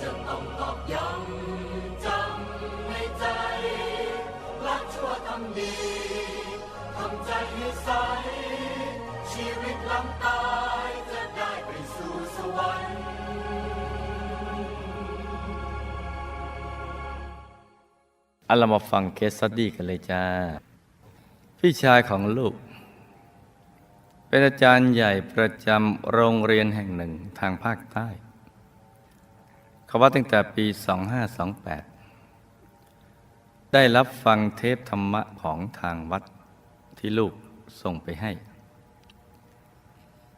จะต้องตอกย้ำจำในใจรักชั่วทำดีทำใจให้ใส ชีวิตหลังตายจะได้ไปสู่สวรรค์เอาเรามาฟังเคสสตดี้กันเลยจ้า พี่ชายของลูก เป็นอาจารย์ใหญ่ประจำโรงเรียนแห่งหนึ่งทางภาคใต้เขาว่าตั้งแต่ปี 2528 ได้รับฟังเทปธรรมะของทางวัดที่ลูกส่งไปให้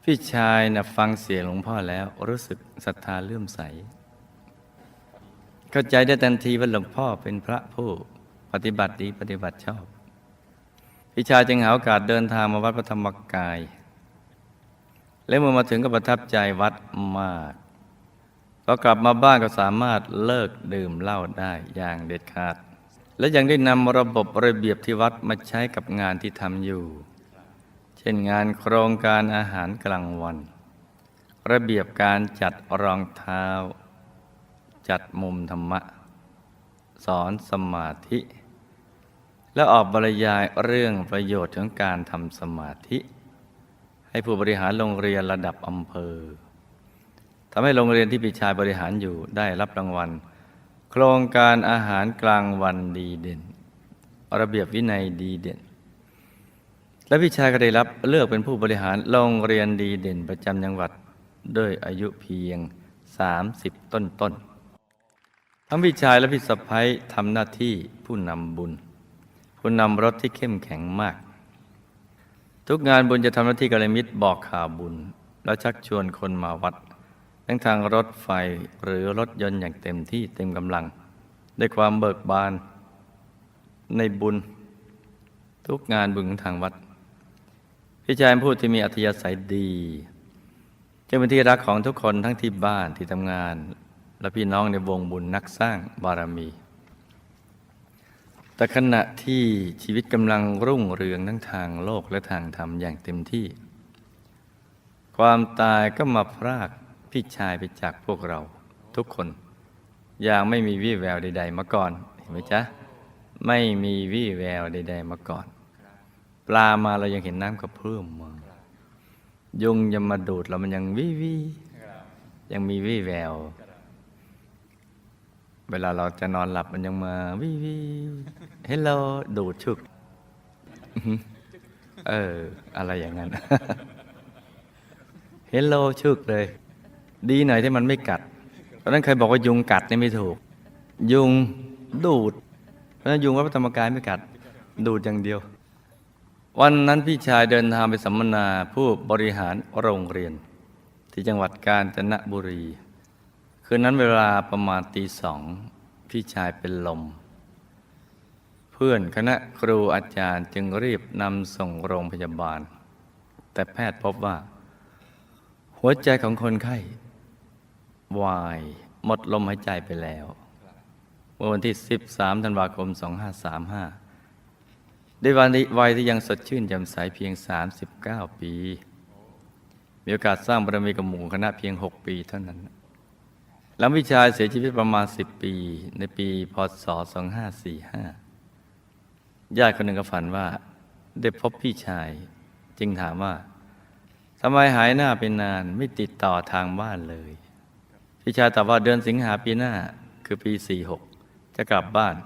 พี่ชายนะฟังเสียงหลวงพ่อแล้วรู้สึกศรัทธาเลื่อมใส เข้าใจได้ทันทีว่าหลวงพ่อเป็นพระผู้ปฏิบัติดีปฏิบัติชอบ พี่ชายจึงหาโอกาสเดินทางมาวัดพระธรรมกาย และเมื่อมาถึงก็ประทับใจวัดมากพอกลับมาบ้านก็สามารถเลิกดื่มเหล้าได้อย่างเด็ดขาด และยังได้นำระบบระเบียบที่วัดมาใช้กับงานที่ทำอยู่ เช่นงานโครงการอาหารกลางวัน ระเบียบการจัดรองเท้า จัดมุมธรรมะ สอนสมาธิ และออกบรรยายเรื่องประโยชน์ของการทำสมาธิ ให้ผู้บริหารโรงเรียนระดับอำเภอทำให้โรงเรียนที่ปีชายบริหารอยู่ได้รับรางวัล โครงการอาหารกลางวันดีเด่น ระเบียบวินัยดีเด่น และพี่ชายก็ได้รับเลือกเป็นผู้บริหารโรงเรียนดีเด่นประจำจังหวัดด้วยอายุเพียง 30 ต้นต้นทั้งพี่ชายและพี่สะพ้ยทำหน้าที่ผู้นำบุญ ผู้นำรถที่เข้มแข็งมาก ทุกงานบุญจะทำหน้าที่กัลยาณมิตรบอกข่าวบุญ แล้วชักชวนคนมาวัด ทั้งทางรถไฟหรือรถยนต์อย่างเต็มที่เต็มกำลังด้วยความเบิกบานในบุญ ทุกงานบุญของทางวัด พี่ชายเป็นผู้ที่มีอัธยาศัยดีจึงเป็นที่รักของทุกคนทั้งที่บ้านที่ทำงาน และพี่น้องในวงบุญนักสร้างบารมี แต่ขณะที่ชีวิตกำลังรุ่งเรืองทั้งทางโลกและทางธรรมอย่างเต็มที่ ความตายก็มาพรากพี่ชายไปจากพวกเราทุกคน อย่างไม่มีวี่แววใด ๆ มาก่อน เห็นไหมจ๊ะ ไม่มีวี่แววใด ๆ มาก่อน ปลามาเรายังเห็นน้ำกระเพื่อมมายุงยังมาดูดเรามันยังวิวิยังมีวี่แวว เวลาเราจะนอนหลับมันยังมาวิวิเฮลโลดูดชุก เออ อะไรอย่างนั้นเฮลโลชุกเลย ดีหน่อยที่มันไม่กัด เพราะนั้นเคยบอกว่ายุงกัดนี่ไม่ถูก ยุงดูด เพราะนั้นยุงวัดพระธรรมกายไม่กัด ดูดอย่างเดียว วันนั้นพี่ชายเดินทางไปสัมมนาผู้บริหารโรงเรียน ที่จังหวัดกาญจนบุรี คืนนั้นเวลาประมาณตีสองพี่ชายเป็นลม เพื่อนคณะครูอาจารย์จึงรีบนำส่งโรงพยาบาล แต่แพทย์พบว่า หัวใจของคนไข้วายหมดลมหายใจไปแล้ว เมื่อวันที่ 13 ธันวาคม 2555ด้วยวันวัยที่ยังสดชื่นแจ่มใสเพียง 39 ปี มีโอกาสสร้างบารมีกับหมู่คณะเพียง 6 ปีเท่านั้น หลังวิชายเสียชีวิตประมาณ 10 ปี ในปีพศ 2545 ญาติคนหนึ่งก็ฝันว่า ได้พบพี่ชาย จึงถามว่าทำไมหายหน้าไปนานไม่ติดต่อทางบ้านเลย พี่ชายตอบว่าเดือนสิงหาปีหน้าคือปี 46 จะกลับบ้าน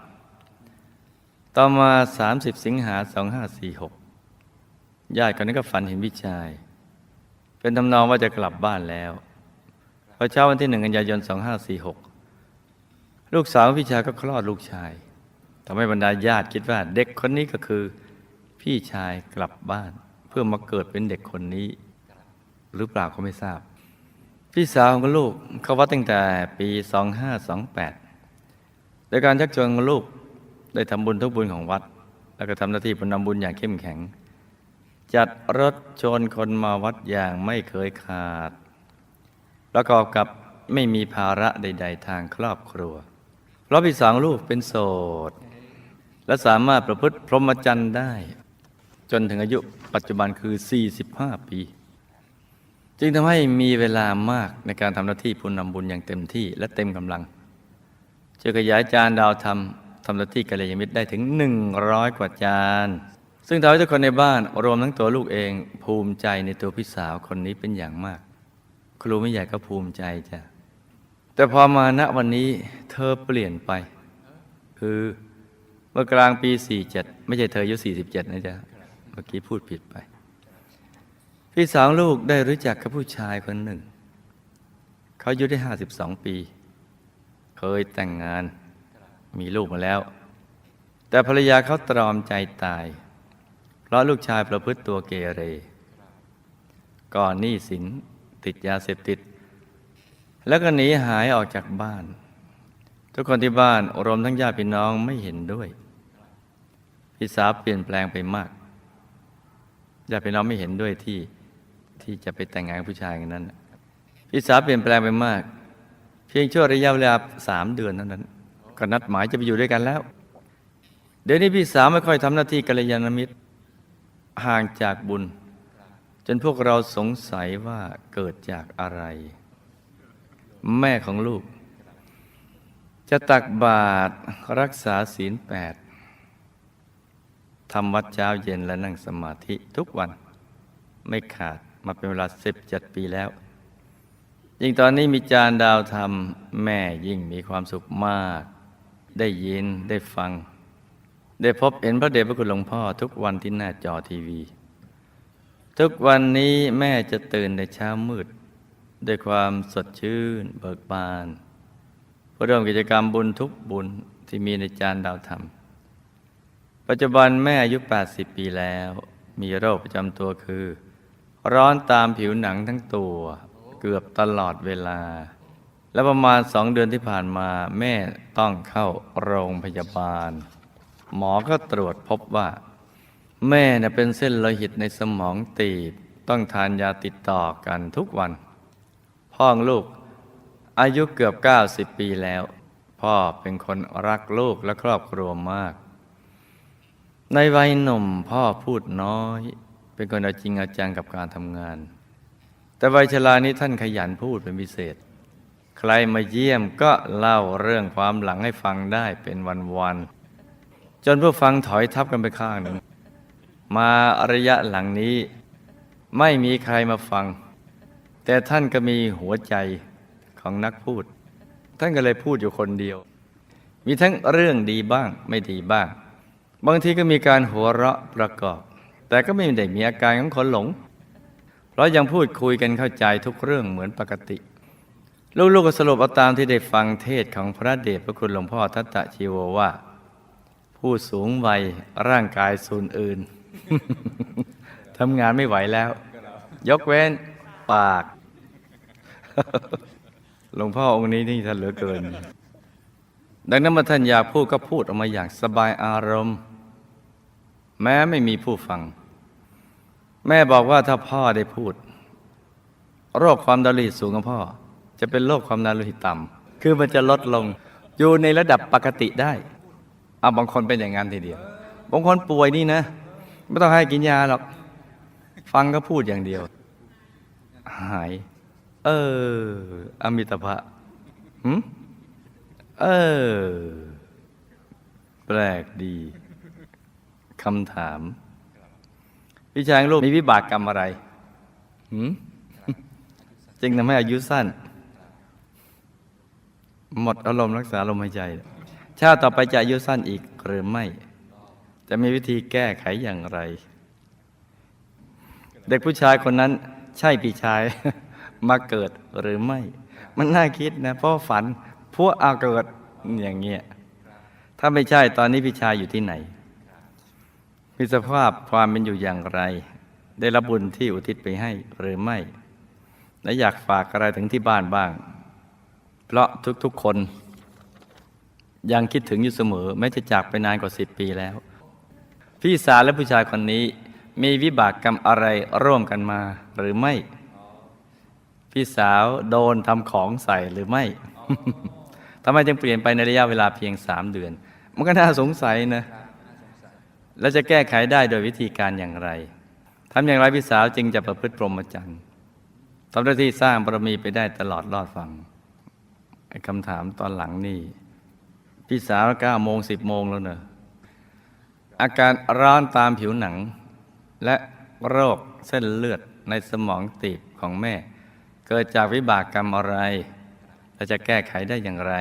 ต่อมา 30 สิงหา 2546 ญาติคนนี้นก็ฝันเห็นพี่ชาย เป็นทำนองว่าจะกลับบ้านแล้ว พอเช้าวันที่หนึ่งกันยายน 2546 ลูกสาวพี่ชายก็คลอดลูกชายทำให้บรรดาญาติคิดว่า เด็กคนนี้ก็คือ พี่ชายกลับบ้าน เพื่อมาเกิดเป็นเด็กคนนี้ หรือเปล่าก็ไม่ทราบ พี่สาวของลูกเขาวัดตั้งแต่ปี 2528 โดยการชักชวนของลูกได้ทำบุญทุกบุญของวัด แล้วก็ทำหน้าที่ผู้นำบุญอย่างเข้มแข็ง จัดรถชนคนมาวัดอย่างไม่เคยขาด ประกอบกับไม่มีภาระใด ๆ ทางครอบครัวเพราะพี่สาวลูกเป็นโสด และสามารถประพฤติพรหมจรรย์ได้ จนถึงอายุปัจจุบันคือ 45 ปี จึงทำให้มีเวลามากในการทำหน้าที่ผู้นำบุญอย่างเต็มที่และเต็มกำลังจะขยายจานดาวทำทำหน้าที่กัลยาณมิตรได้ถึง 100 กว่าจาน ซึ่งทำให้ทุกคนในบ้านรวมทั้งตัวลูกเองภูมิใจในตัวพี่สาวคนนี้เป็นอย่างมาก ครูไม่ใหญ่ก็ภูมิใจจ้ะแต่พอมาณวันนี้เธอเปลี่ยนไป คือเมื่อกลางปี 47 ไม่ใช่เธออายุ47 นะจ๊ะ เมื่อกี้พูดผิดไป พี่สาวลูกได้รู้จักกับผู้ชายคนหนึ่ง เขาอายุได้ 52 ปี เคยแต่งงานมีลูกมาแล้ว แต่ภรรยาเขาตรอมใจตาย เพราะลูกชายประพฤติตัวเกเร ก่อนหนี้สิน ติดยาเสพติด แล้วก็หนีหายออกจากบ้าน ทุกคนที่บ้านรวมทั้งญาติพี่น้องไม่เห็นด้วย พี่สาวเปลี่ยนแปลงไปมากญาติพี่น้องไม่เห็นด้วยที่ที่จะไปแต่งงานกับผู้ชายคนนั้นพี่สาวเปลี่ยนแปลงไปมาก เพียงชั่วระยะเวลาสามเดือนเท่านั้น ก็นัดหมายจะไปอยู่ด้วยกันแล้ว เดี๋ยวนี้พี่สาวไม่ค่อยทำหน้าที่กัลยาณมิตรห่างจากบุญ จนพวกเราสงสัยว่าเกิดจากอะไร แม่ของลูก จะตักบาตรรักษาศีลแปดทำวัดเช้าเย็นและนั่งสมาธิทุกวันไม่ขาดมาเป็นเวลาสิบเจ็ดปีแล้ว ยิ่งตอนนี้มีจานดาวทำแม่ยิ่งมีความสุขมาก ได้ยินได้ฟัง ได้พบเห็นพระเดชพระคุณหลวงพ่อทุกวันที่หน้าจอทีวี ทุกวันนี้แม่จะตื่นในเช้ามืด ด้วยความสดชื่นเบิกบานเพื่อร่วมกิจกรรมบุญทุกบุญที่มีในจานดาวธรรม ปัจจุบันแม่อายุ 80 ปีแล้ว มีโรคประจำตัวคือ ร้อนตามผิวหนังทั้งตัวเกือบตลอดเวลา และประมาณสองเดือนที่ผ่านมาแม่ต้องเข้าโรงพยาบาล หมอก็ตรวจพบว่า แม่เน่ยเป็นเส้นโลหิตในสมองตีบต้องทานยาติดต่อกันทุกวัน พ่อของลูกอายุเกือบ 90 ปีแล้ว พ่อเป็นคนรักลูกและครอบครัวมาก ในวัยหนุ่มพ่อพูดน้อย เป็นคนเอาจริงเอาจังกับการทำงาน แต่วัยชรานี้ท่านขยันพูดเป็นพิเศษ ใครมาเยี่ยมก็เล่าเรื่องความหลังให้ฟังได้เป็นวันๆจนผู้ฟังถอยทับกันไปข้างหนึ่ง มาระยะหลังนี้ ไม่มีใครมาฟัง แต่ท่านก็มีหัวใจของนักพูด ท่านก็เลยพูดอยู่คนเดียว มีทั้งเรื่องดีบ้างไม่ดีบ้าง บางทีก็มีการหัวเราะประกอบ แต่ก็ไม่ได้มีอาการของคนหลง เพราะยังพูดคุยกันเข้าใจทุกเรื่องเหมือนปกติ ลูกๆก็สรุปเอาตามที่ได้ฟังเทศของพระเดชพระคุณหลวงพ่อทัตตะชีโวว่า ผู้สูงวัยร่างกายสูญอื่น ทำงานไม่ไหวแล้ว ยกเว้นปาก หลวงพ่อองค์นี้นี่ท่านเหลือเกิน ดังนั้นเมื่อท่านอยากพูดก็พูดออกมาอย่างสบายอารมณ์ แม้ไม่มีผู้ฟัง แม่บอกว่าถ้าพ่อได้พูด โรคความดันโลหิตสูงของพ่อ จะเป็นโรคความดันโลหิตต่ำคือมันจะลดลงอยู่ในระดับปกติได้เอาบางคนเป็นอย่างนั้นทีเดียว บางคนป่วยนี่นะ ไม่ต้องให้กินยาหรอก ฟังก็พูดอย่างเดียว หาย เออ อมิตภะหืมเออ แปลกดีคำถามพี่ชายของลูกมีวิบากกรรมอะไรหืมจึงทำให้อายุสั้น หมดอารมณ์รักษาลมหายใจ ชาติต่อไปจะอายุสั้นอีกหรือไม่ จะมีวิธีแก้ไขอย่างไร เด็กผู้ชายคนนั้น ใช่พี่ชายมาเกิดหรือไม่ มันน่าคิดนะเพราะฝันพวกอาเกิดอย่างเงี้ยถ้าไม่ใช่ตอนนี้พี่ชายอยู่ที่ไหน มีสภาพความเป็นอยู่อย่างไร ได้รับบุญที่อุทิศไปให้หรือไม่ และอยากฝากอะไรถึงที่บ้านบ้าง เพราะทุกๆคน ยังคิดถึงอยู่เสมอ แม้จะจากไปนานกว่าสิบปีแล้ว พี่สาวและผู้ชายคนนี้มีวิบากกรรมอะไรร่วมกันมาหรือไม่ พี่สาวโดนทำของใส่หรือไม่ทำไมจึงเปลี่ยนไปในระยะเวลาเพียงสามเดือน มันก็น่าสงสัยนะ แล้วจะแก้ไขได้โดยวิธีการอย่างไรทำอย่างไรพี่สาวจึงจะประพฤติพรหมจรรย์ทำหน้าที่สร้างบารมีไปได้ตลอดรอดฟังคำถามตอนหลังนี่ พี่สาวเก้าโมงสิบโมงแล้วเนอะ อาการร้อนตามผิวหนัง และโรคเส้นเลือดในสมองตีบของแม่ เกิดจากวิบากกรรมอะไรและจะแก้ไขได้อย่างไร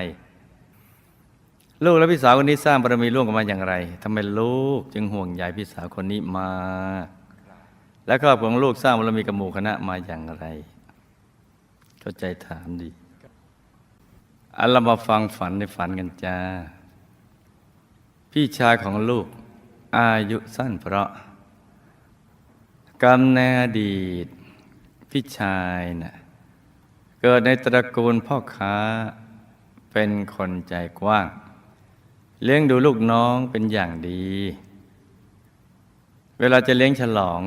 ลูกและพี่สาวคนนี้สร้างบารมีร่วมกันมาอย่างไรทำไมลูกจึงห่วงใยพี่สาวคนนี้มา และครอบครัวของลูกสร้างบารมีกับหมู่คณะมาอย่างไร เข้าใจถามดีอันเรามาฟังฝันในฝันกันจ้า พี่ชายของลูก อายุสั้นเพราะ กรรมในอดีต พี่ชายน่ะเกิดในตระกูลพ่อค้าเป็นคนใจกว้าง เลี้ยงดูลูกน้องเป็นอย่างดี เวลาจะเลี้ยงฉลอง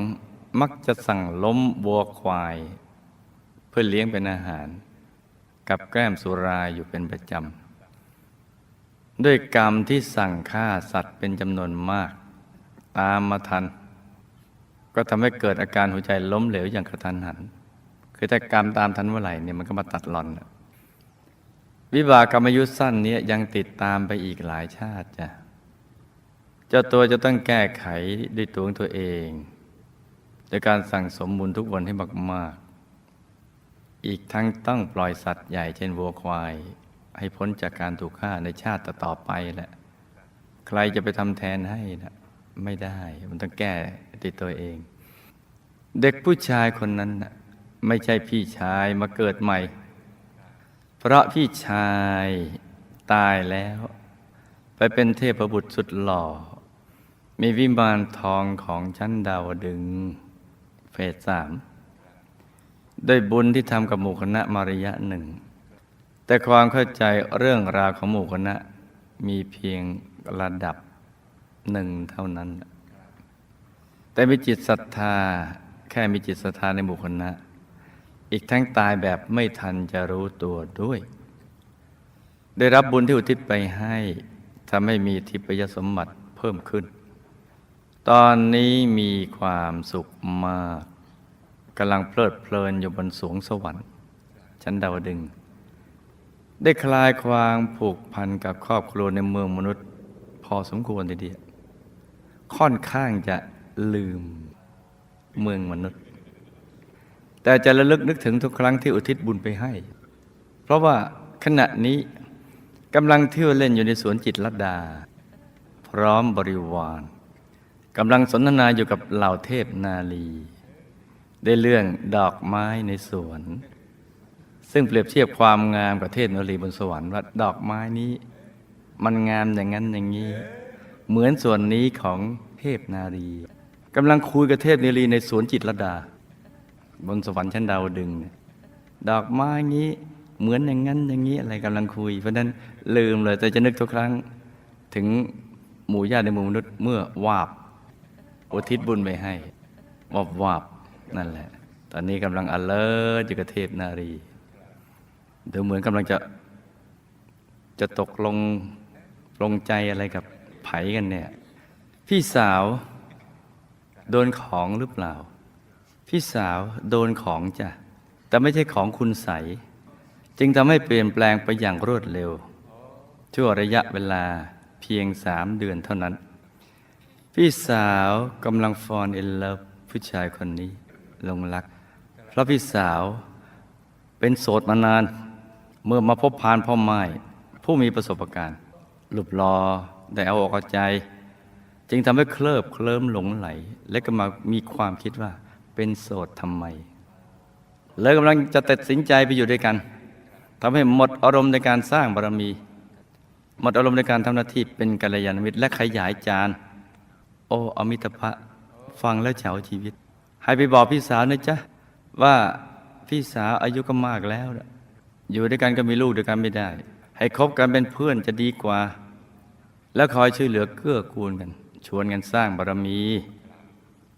มักจะสั่งล้มวัวควาย เพื่อเลี้ยงเป็นอาหาร กับแก้มสุราอยู่เป็นประจำด้วยกรรมที่สั่งฆ่าสัตว์เป็นจำนวนมาก ตามมาทัน ก็ทำให้เกิดอาการหัวใจล้มเหลวอย่างกระทันหัน คือถ้ากรรมตามทันเมื่อไหร่เนี่ยมันก็มาตัดหลอนวิบากกรรมยุทธสั้นเนี้ยังติดตามไปอีกหลายชาติจ้ะเจ้าตัวจะต้องแก้ไขด้วยตัวของตัวเองโดยการสั่งสมบุญทุกวันให้มากๆ อีกทั้งต้องปล่อยสัตว์ใหญ่เช่นวัวควาย ให้พ้นจากการถูกฆ่าในชาติต่อไปแหละ ใครจะไปทำแทนให้นะ ไม่ได้ มันต้องแก้ติดตัวเอง เด็กผู้ชายคนนั้นไม่ใช่พี่ชายมาเกิดใหม่ เพราะพี่ชายตายแล้ว ไปเป็นเทพบุตรสุดหล่อ มีวิมานทองของชั้นดาวดึงเฟสสามด้วยบุญที่ทำกับหมู่คณะมาริยะหนึ่ง แต่ความเข้าใจเรื่องราวของหมู่คณะมีเพียงระดับ หนึ่งเท่านั้น แต่มีจิตศรัทธา แค่มีจิตศรัทธาในหมู่คณะอีกทั้งตายแบบไม่ทันจะรู้ตัวด้วย ได้รับบุญที่อุทิศไปให้ทำให้มีทิพยสมบัติเพิ่มขึ้น ตอนนี้มีความสุขมากกำลังเพลิดเพลินอยู่บนสวงสวรรค์ชั้นดาวดึง ได้คลายความผูกพันกับครอบครัวในเมืองมนุษย์ พอสมควรทีเดียว ค่อนข้างจะลืมเมืองมนุษย์ แต่จะระลึกนึกถึงทุกครั้งที่อุทิศบุญไปให้ เพราะว่าขณะนี้กำลังเที่ยวเล่นอยู่ในสวนจิตรลดา พร้อมบริวารกำลังสนทนาอยู่กับเหล่าเทพนาลี ได้เรื่องดอกไม้ในสวน ซึ่งเปรียบเทียบความงามกับเทพนาลีบนสวรรค์ว่าดอกไม้นี้ มันงามอย่างนั้นอย่างนี้ เหมือนส่วนนี้ของเทพนารีกำลังคุยกับเทพนารีในสวนจิตรดา บนสวรรค์ชั้นดาวดึง ดอกไม้นี้เหมือนอย่างนั้นอย่างนี้อะไรกำลังคุย เพราะนั้นลืมเลยแต่จะนึกทุกครั้ง ถึงหมู่ญาติในหมู่มนุษย์เมื่อวาบอุทิศบุญไปให้วาบวาบนั่นแหละ ตอนนี้กำลังอเลิศอยู่กับเทพนารีดูเหมือนกำลังจะจะตกลงลงใจอะไรกับ ไผกันเนี่ย พี่สาว โดนของหรือเปล่า พี่สาวโดนของจ้ะ แต่ไม่ใช่ของคุณใส จึงทำให้เปลี่ยนแปลงไปอย่างรวดเร็ว ชั่วระยะเวลาเพียงสามเดือนเท่านั้น พี่สาวกำลังฟอนเอลเลฟผู้ชายคนนี้ลงรัก เพราะพี่สาวเป็นโสดมานาน เมื่อมาพบพานพ่อไม้ผู้มีประสบการณ์ รูปรอได้เอาอกเอาใจ จึงทำให้เคลิบเคลิ้มหลงไหล และก็มามีความคิดว่าเป็นโสดทำไมเลยกำลังจะตัดสินใจไปอยู่ด้วยกันทำให้หมดอารมณ์ในการสร้างบารมี หมดอารมณ์ในการทำหน้าที่เป็นกัลยาณมิตรและขยายจานโอ้อมิตรภะฟังแล้วเฉาชีวิต ให้ไปบอกพี่สาวนะจ๊ะว่าพี่สาวอายุก็มากแล้ว อยู่ด้วยกันก็มีลูกด้วยกันไม่ได้ ให้คบกันเป็นเพื่อนจะดีกว่า แล้วคอยช่วยเหลือเกื้อกูลกัน ชวนกันสร้างบารมี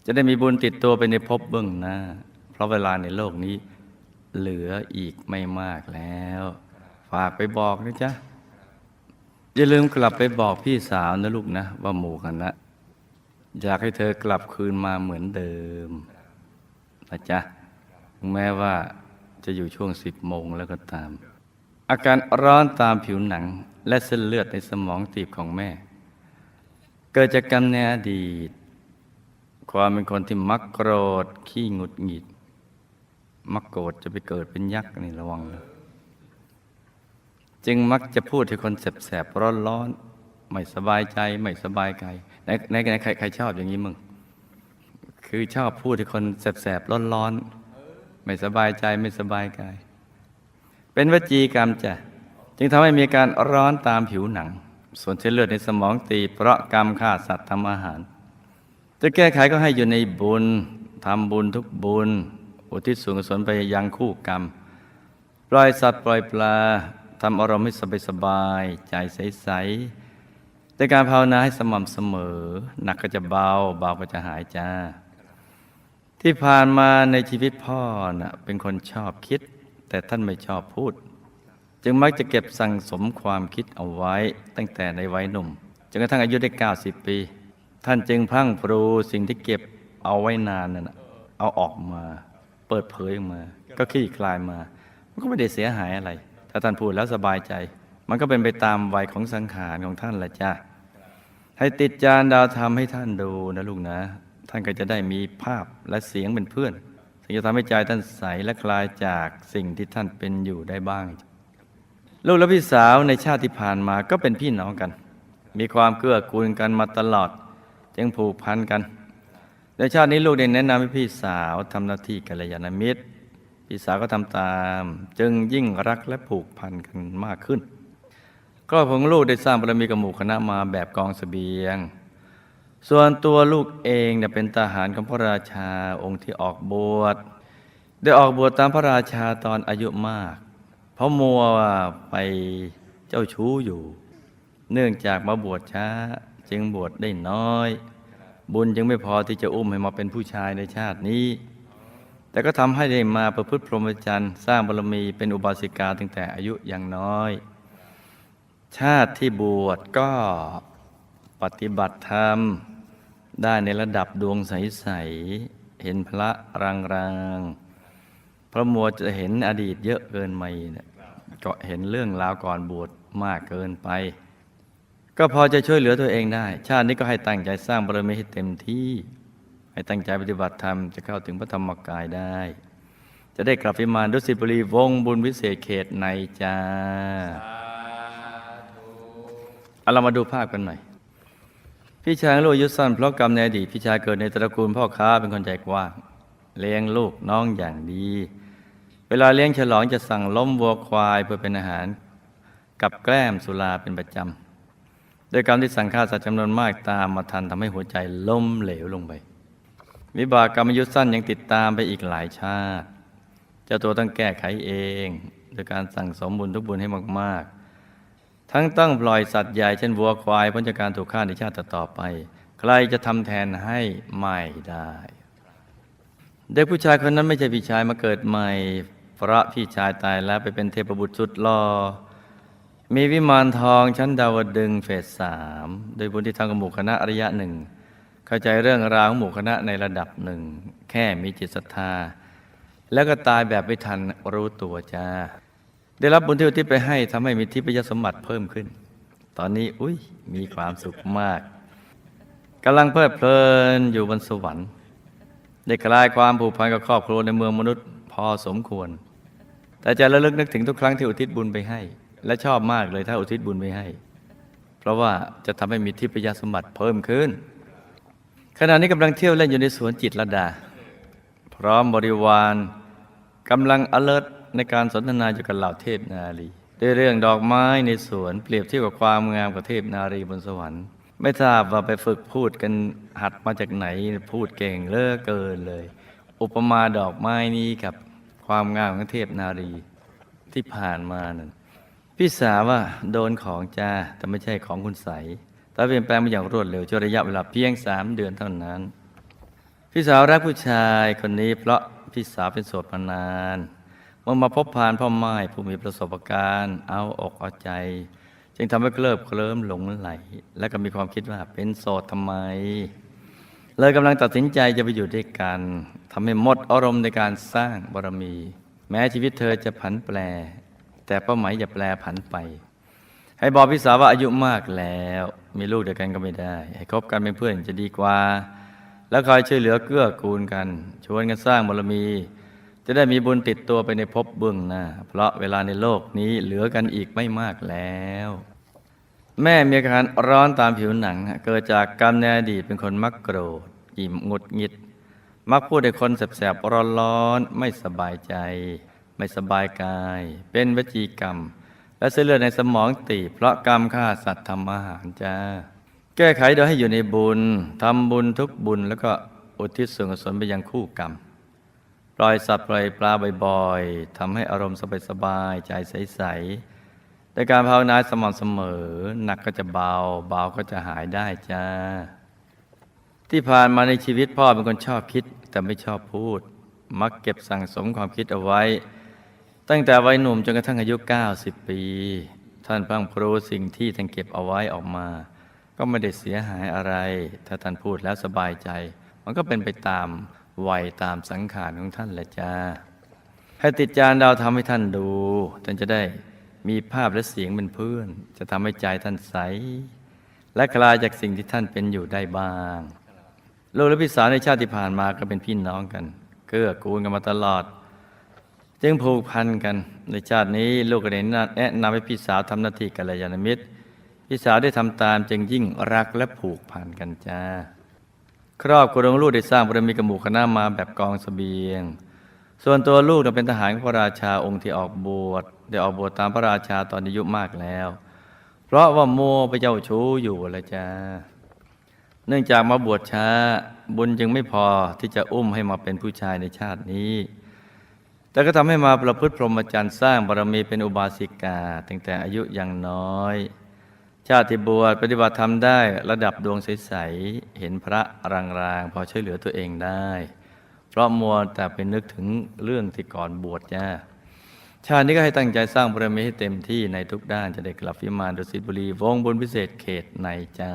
จะได้มีบุญติดตัวไปในภพเบื้องหน้า เพราะเวลาในโลกนี้ เหลืออีกไม่มากแล้ว ฝากไปบอกนะจ๊ะ อย่าลืมกลับไปบอกพี่สาวนะลูกนะ ว่าหมู่กันนะอยากให้เธอกลับคืนมาเหมือนเดิมนะจ๊ะแม้ว่าจะอยู่ช่วงสิบโมงแล้วก็ตาม อาการร้อนตามผิวหนังและเส้นเลือดในสมองตีบของแม่ เกิดจากกรรมในอดีต ความเป็นคนที่มักโกรธขี้หงุดหงิด มักโกรธจะไปเกิดเป็นยักษ์นี่ระวังนะจึงมักจะพูดให้คนแสบๆร้อนๆไม่สบายใจไม่สบายกายไหนไหนไหนใครใครชอบอย่างนี้มึง คือชอบพูดให้คนแสบๆร้อนๆไม่สบายใจไม่สบายกาย เป็นวจีกรรมจ้ะจึงทำให้มีการร้อนตามผิวหนัง ส่วนเส้นเลือดในสมองตีเพราะกรรมฆ่าสัตว์ทำอาหาร จะแก้ไขก็ให้อยู่ในบุญทำบุญทุกบุญ อุทิศส่วนกุศลไปยังคู่กรรม ปล่อยสัตว์ปล่อยปลาทำอารมณ์ให้สบายสบายใจใสๆแต่การภาวนาให้สม่ำเสมอ หนักก็จะเบา เบาก็จะหายจ้า ที่ผ่านมาในชีวิตพ่อน่ะเป็นคนชอบคิด แต่ท่านไม่ชอบพูด จึงมักจะเก็บสั่งสมความคิดเอาไว้ตั้งแต่ในวัยหนุ่มจนกระทั่งอายุได้ 90 ปี ท่านจึงพังพรูสิ่งที่เก็บเอาไว้นานนั่นน่ะเอาออกมา เปิดเผยออกมา ก็คลี่คลายมา มันก็ไม่ได้เสียหายอะไร ถ้าท่านพูดแล้วสบายใจ มันก็เป็นไปตามวัยของสังขารของท่านแหละจ้าให้ติดจานดาวธรรมให้ท่านดูนะลูกนะ ท่านก็จะได้มีภาพและเสียงเป็นเพื่อนึงจะทำให้ใจท่านใสและคลายจากสิ่งที่ท่านเป็นอยู่ได้บ้าง ลูกและพี่สาวในชาติที่ผ่านมาก็เป็นพี่น้องกัน มีความเกื้อกูลกันมาตลอด จึงผูกพันกัน ในชาตินี้ลูกได้แนะนำให้พี่สาวทำหน้าที่กัลยาณมิตร พี่สาวก็ทำตาม จึงยิ่งรักและผูกพันกันมากขึ้นครอบครัวของลูกได้สร้างบารมีกับหมู่คณะมาแบบกองเสบียง ส่วนตัวลูกเองเนี่ยเป็นทหารของพระราชาองค์ที่ออกบวชได้ออกบวชตามพระราชาตอนอายุมาก เพราะมัวไปเจ้าชู้อยู่ เนื่องจากมาบวชช้าจึงบวชได้น้อย บุญจึงไม่พอที่จะอุ้มให้มาเป็นผู้ชายในชาตินี้ แต่ก็ทำให้ได้มาประพฤติพรหมจรรย์สร้างบารมีเป็นอุบาสิกาตั้งแต่อายุยังน้อย ชาติที่บวชก็ปฏิบัติธรรม ได้ในระดับดวงใส ๆ เห็นพระรางๆ พระมัวจะเห็นอดีตเยอะเกินไปเนี่ยก็เห็นเรื่องราวก่อนบวชมากเกินไป ก็พอจะช่วยเหลือตัวเองได้ ชาตินี้ก็ให้ตั้งใจสร้างบารมีให้เต็มที่ ให้ตั้งใจปฏิบัติธรรมจะเข้าถึงพระธรรมกายได้ จะได้กลับพิมานดุสิตบุรีวงศ์บุญวิเศษเขตในจ้าเอาเรามาดูภาพกันหน่อย พี่ชายลูกอายุสั้นเพราะกรรมในอดีตพี่ชายเกิดในตระกูลพ่อค้าเป็นคนใจกว้างเลี้ยงลูกน้องอย่างดี เวลาเลี้ยงฉลองจะสั่งล้มวัวควายเพื่อเป็นอาหาร กับแกล้มสุราเป็นประจำโดยกรรมที่สั่งฆ่าสัตว์จำนวนมากตามมาทันทำให้หัวใจล้มเหลวลงไป วิบากกรรมอายุสั้นยังติดตามไปอีกหลายชาติเจ้าตัวต้องแก้ไขเองโดยการสั่งสมบุญทุกบุญให้มากๆ ทั้งต้องปล่อยสัตว์ใหญ่เช่นวัวควายพ้นจากการถูกฆ่าในชาติต่อไป ใครจะทำแทนให้ไม่ได้ เด็กผู้ชายคนนั้นไม่ใช่พี่ชายมาเกิดใหม่ พระพี่ชายตายแล้วไปเป็นเทพบุตรสุดหล่อมีวิมานทองชั้นดาวดึงเฟสสามโดยบุญที่ทำกับหมู่คณะอริยะหนึ่ง เข้าใจเรื่องราวของหมู่คณะในระดับหนึ่ง แค่มีจิตศรัทธา แล้วก็ตายแบบไม่ทันรู้ตัวจ้า ได้รับบุญที่อุทิศไปให้ทำให้มีทิพยสมบัติเพิ่มขึ้น ตอนนี้อุ้ยมีความสุขมากกำลังเพลิดเพลินอยู่บนสวรรค์ได้กลายความผูกพันกับครอบครัวในเมืองมนุษย์ พอสมควร แต่จะระลึกนึกถึงทุกครั้งที่อุทิศบุญไปให้ และชอบมากเลยถ้าอุทิศบุญไปให้ เพราะว่าจะทำให้มีทิพยสมบัติเพิ่มขึ้น ขณะนี้กำลังเที่ยวเล่นอยู่ในสวนจิตรดา พร้อมบริวารกำลัง alert ในการสนทนาอยู่กับเหล่าเทพนารี ด้วยเรื่องดอกไม้ในสวนเปรียบเทียบกับความงามของเทพนารีบนสวรรค์ ไม่ทราบว่าไปฝึกพูดกันหัดมาจากไหนพูดเก่งเลือเกินเลย อุปมาดอกไม้นี้กับความงามของเทพนารีที่ผ่านมานั่นพี่สาวว่าโดนของจ้าแต่ไม่ใช่ของคุณใสแต่เปลี่ยนแปลงมาอย่างรวดเร็วช่วงระยะเวลาเพียงสามเดือนเท่านั้น พี่สาวรักผู้ชายคนนี้เพราะพี่สาวเป็นโสดมานาน มื่อมาพบพานพ่อไม้ผู้มีประสบการณ์ เอาอกเอาใจ จึงทำให้เคลิบเคลิ้มหลงไหล และก็มีความคิดว่าเป็นโสดทำไม เลยกำลังตัดสินใจจะไปอยู่ด้วยกันทำให้หมดอารมณ์ในการสร้างบารมี แม้ชีวิตเธอจะผันแปร แต่เป้าหมายอย่าแปรผันไป ให้บอกพี่สาว่าอายุมากแล้ว มีลูกเดียวกันก็ไม่ได้ ให้คบกันเป็นเพื่อนจะดีกว่า แล้วคอยช่วยเหลือเกื้อกูลกัน ชวนกันสร้างบารมี จะได้มีบุญติดตัวไปในภพเบื้องหน้า เพราะเวลาในโลกนี้เหลือกันอีกไม่มากแล้ว แม่มีอาการร้อนตามผิวหนัง เกิดจากกรรมในอดีตเป็นคนมักโกรธยิ่มงุดงิด มักพูดให้คนแสบๆร้อนๆไม่สบายใจ ไม่สบายกาย เป็นวจีกรรม และเส้นเลือดในสมองตีเพราะกรรมฆ่าสัตว์ทำอาหารจ้าแก้ไขโดยให้อยู่ในบุญทำบุญทุกบุญแล้วก็อุทิศส่วนกุศลไปยังคู่กรรม ปล่อยสัตว์ปล่อยปลาบ่อยๆทำให้อารมณ์สบายๆใจใสๆแต่การภาวนาสม่ำเสมอ หนักก็จะเบา เบาก็จะหายได้จ้า ที่ผ่านมาในชีวิตพ่อเป็นคนชอบคิด แต่ไม่ชอบพูด มักเก็บสั่งสมความคิดเอาไว้ ตั้งแต่วัยหนุ่มจนกระทั่งอายุ 90 ปี ท่านพังพรูสิ่งที่ท่านเก็บเอาไว้ออกมาก็ไม่ได้เสียหายอะไร ถ้าท่านพูดแล้วสบายใจ มันก็เป็นไปตาม วัยตามสังขารของท่านแหละจ้า ให้ติดจานดาวทำให้ท่านดู ท่านจะได้มีภาพและเสียงเป็นเพื่อน จะทำให้ใจท่านใส และคลายจากสิ่งที่ท่านเป็นอยู่ได้บ้างโลกและพี่สาในชาติที่ผ่านมาก็เป็นพี่น้องกัน เกื้อกูลกันมาตลอด จึงผูกพันกันในชาตินี้ลูกก็ได้แนะนำให้พี่สาวทำหน้าที่กัลยาณมิตรพี่สาวได้ทำตามจึงยิ่งรักและผูกพันกันจ้า ครอบครัวของลูกได้สร้างบารมีกับหมู่คณะมาแบบกองเสบียง ส่วนตัวลูกเป็นทหารของพระราชาองค์ที่ออกบวชได้ออกบวชตามพระราชาตอนอายุมากแล้ว เพราะว่าโมไปเจ้าชู้อยู่ละจ้าเนื่องจากมาบวชช้าบุญจึงไม่พอที่จะอุ้มให้มาเป็นผู้ชายในชาตินี้ แต่ก็ทำให้มาประพฤติพรหมจรรย์สร้างบารมีเป็นอุบาสิกาตั้งแต่อายุยังน้อย ชาติบวชปฏิบัติธรรมได้ระดับดวงใส ๆ เห็นพระราง ๆ พอช่วยเหลือตัวเองได้ เพราะมัวแต่ไปนนึกถึงเรื่องที่ก่อนบวชจ้าชาตินี้ก็ให้ตั้งใจสร้างบารมีให้เต็มที่ในทุกด้านจะได้กลับวิมานดุสิตบุรี วงบุญพิเศษเขตในจ้า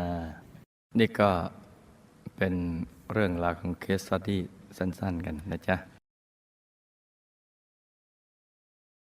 นี่ก็เป็นเรื่องราวของเคสสตี้สั้น ๆ กันนะจ๊ะ